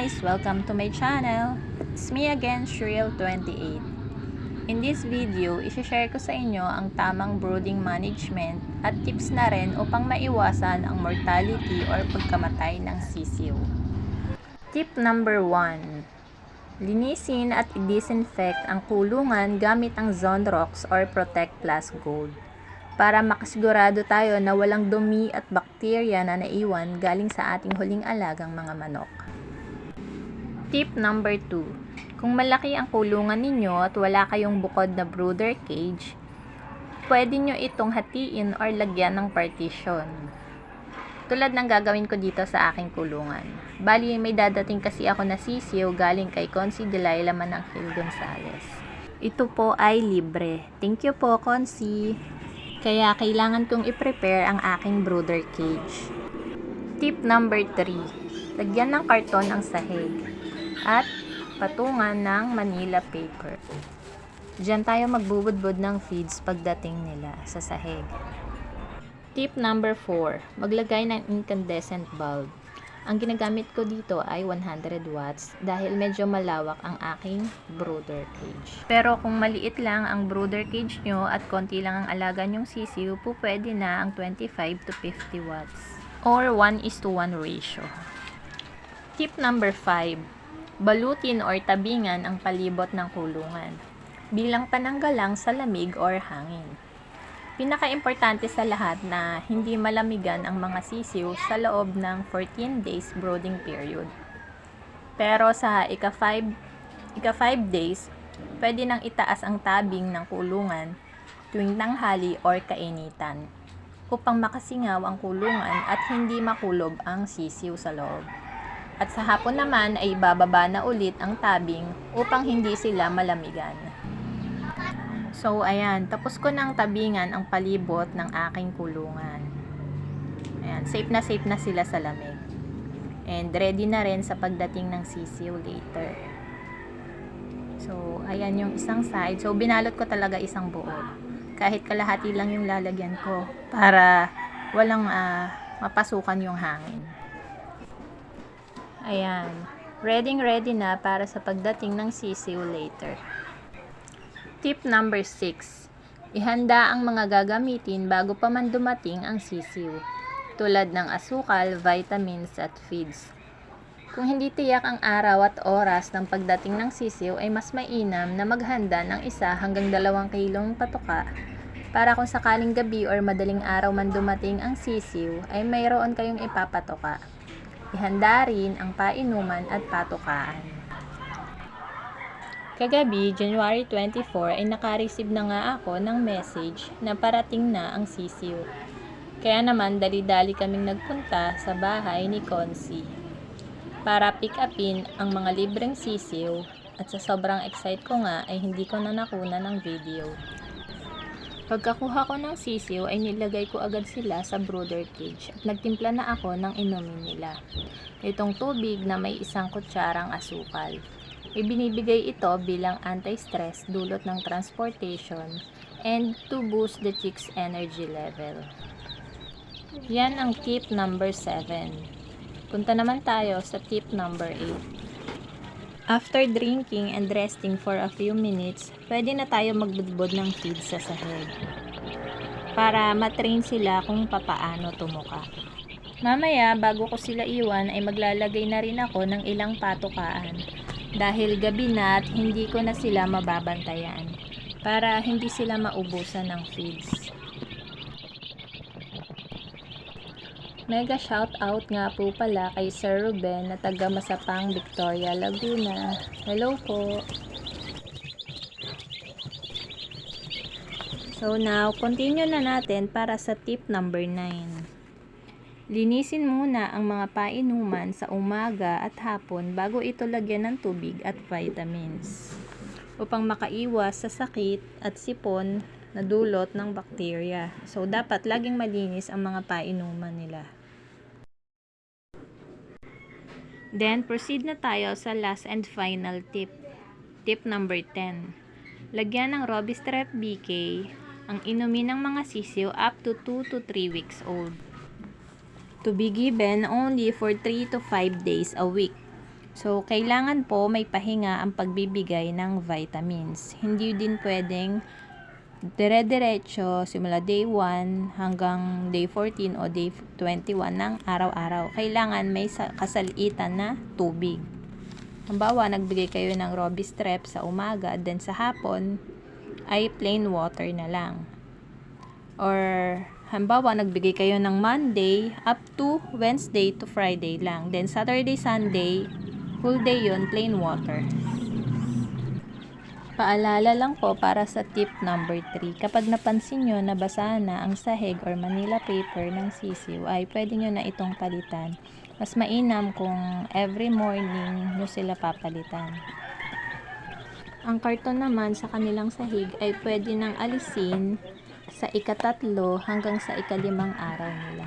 guys! Welcome to my channel! It's me again, Shriel28. In this video, isi-share ko sa inyo ang tamang brooding management at tips na rin upang maiwasan ang mortality or pagkamatay ng sisiw. Tip number 1. Linisin at i-disinfect ang kulungan gamit ang Zonrox or Protect Plus Gold para makasigurado tayo na walang dumi at bakterya na naiwan galing sa ating huling alagang mga manok. Tip number 2. Kung malaki ang kulungan ninyo at wala kayong bukod na brooder cage, pwede nyo itong hatiin or lagyan ng partition. Tulad ng gagawin ko dito sa aking kulungan. Bali, may dadating kasi ako na sisiyo galing kay Consi Delilah Manangkil Gonzales. Ito po ay libre. Thank you po, Consi. Kaya kailangan kong i-prepare ang aking brooder cage. Tip number 3. Lagyan ng karton ang sahig at patungan ng Manila paper. Diyan tayo magbubudbud ng feeds pagdating nila sa sahig. Tip number 4. Maglagay ng incandescent bulb. Ang ginagamit ko dito ay 100 watts dahil medyo malawak ang aking brooder cage. Pero kung maliit lang ang brooder cage nyo at konti lang ang alaga nyong sisiw, po pwede na ang 25 to 50 watts or 1 is to 1 ratio. Tip number 5. Balutin or tabingan ang palibot ng kulungan bilang pananggalang sa lamig or hangin. Pinaka-importante sa lahat na hindi malamigan ang mga sisiw sa loob ng 14 days brooding period. Pero sa ika-5 ika-5 days, pwede nang itaas ang tabing ng kulungan tuwing tanghali or kainitan upang makasingaw ang kulungan at hindi makulob ang sisiw sa loob. At sa hapon naman ay bababa na ulit ang tabing upang hindi sila malamigan. So, ayan. Tapos ko ng tabingan ang palibot ng aking kulungan. Ayan. Safe na safe na sila sa lamig. And ready na rin sa pagdating ng sisiw later. So, ayan yung isang side. So, binalot ko talaga isang buo. Kahit kalahati lang yung lalagyan ko para walang ah, mapasukan yung hangin. Ayan. Ready ready na para sa pagdating ng sisiw later. Tip number 6. Ihanda ang mga gagamitin bago pa man dumating ang sisiw, tulad ng asukal, vitamins at feeds. Kung hindi tiyak ang araw at oras ng pagdating ng sisiw ay mas mainam na maghanda ng isa hanggang dalawang kilong patuka para kung sakaling gabi or madaling araw man dumating ang sisiw ay mayroon kayong ipapatuka. Ihanda rin ang painuman at patukaan. Kagabi, January 24, ay nakareceive na nga ako ng message na parating na ang sisiw. Kaya naman, dali-dali kaming nagpunta sa bahay ni Consi para pick upin ang mga libreng sisiw at sa sobrang excite ko nga ay hindi ko na nakuna ng video. Pagkakuha ko ng sisiw ay nilagay ko agad sila sa brooder cage at nagtimpla na ako ng inumin nila. Itong tubig na may isang kutsarang asukal. Ibinibigay ito bilang anti-stress dulot ng transportation and to boost the chick's energy level. Yan ang tip number 7. Punta naman tayo sa tip number 8. After drinking and resting for a few minutes, pwede na tayo magbudbod ng feed sa sahig. Para matrain sila kung papaano tumuka. Mamaya, bago ko sila iwan, ay maglalagay na rin ako ng ilang patukaan dahil gabi na at hindi ko na sila mababantayan para hindi sila maubusan ng feeds. Mega shout out nga po pala kay Sir Ruben na taga Masapang, Victoria, Laguna. Hello po. So now, continue na natin para sa tip number 9. Linisin muna ang mga painuman sa umaga at hapon bago ito lagyan ng tubig at vitamins upang makaiwas sa sakit at sipon na dulot ng bakterya. So, dapat laging malinis ang mga painuman nila. Then, proceed na tayo sa last and final tip. Tip number 10. Lagyan ng Robistrep BK ang inumin ng mga sisiw up to 2 to 3 weeks old. To be given only for 3 to 5 days a week. So, kailangan po may pahinga ang pagbibigay ng vitamins. Hindi din pwedeng dire-diretso simula day 1 hanggang day 14 o day 21 ng araw-araw. Kailangan may sa- kasalitan na tubig. Halimbawa, nagbigay kayo ng Robistrep sa umaga, then sa hapon ay plain water na lang. Or, halimbawa, nagbigay kayo ng Monday up to Wednesday to Friday lang. Then, Saturday, Sunday, full day yon plain water. Paalala lang po para sa tip number 3. Kapag napansin nyo na basa na ang sahig or Manila paper ng sisiw, ay pwede nyo na itong palitan. Mas mainam kung every morning nyo sila papalitan. Ang karton naman sa kanilang sahig ay pwede nang alisin sa ikatatlo hanggang sa ikalimang araw nila.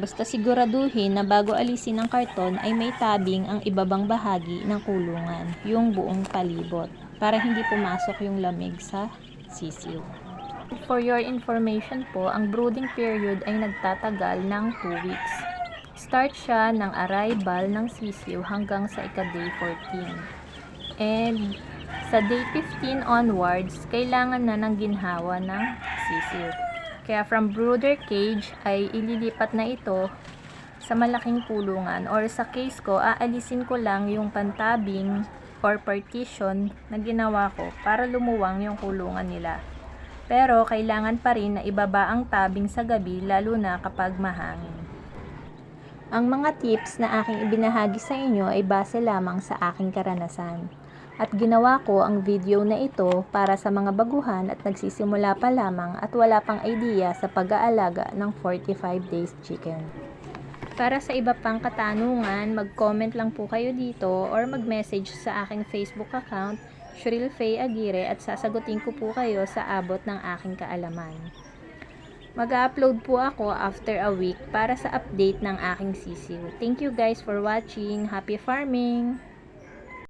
Basta siguraduhin na bago alisin ang karton ay may tabing ang ibabang bahagi ng kulungan, yung buong palibot, para hindi pumasok yung lamig sa sisiw. For your information po, ang brooding period ay nagtatagal ng 2 weeks. Start siya ng arrival ng sisiw hanggang sa ika-day 14. And sa day 15 onwards, kailangan na ng ginhawa ng sisiw. Kaya from brooder cage ay ililipat na ito sa malaking kulungan or sa case ko, aalisin ko lang yung pantabing or partition na ginawa ko para lumuwang yung kulungan nila. Pero kailangan pa rin na ibaba ang tabing sa gabi lalo na kapag mahangin. Ang mga tips na aking ibinahagi sa inyo ay base lamang sa aking karanasan. At ginawa ko ang video na ito para sa mga baguhan at nagsisimula pa lamang at wala pang idea sa pag-aalaga ng 45 days chicken. Para sa iba pang katanungan, mag-comment lang po kayo dito or mag-message sa aking Facebook account, Shril Faye Aguirre at sasagutin ko po kayo sa abot ng aking kaalaman. Mag-upload po ako after a week para sa update ng aking sisiw. Thank you guys for watching. Happy farming!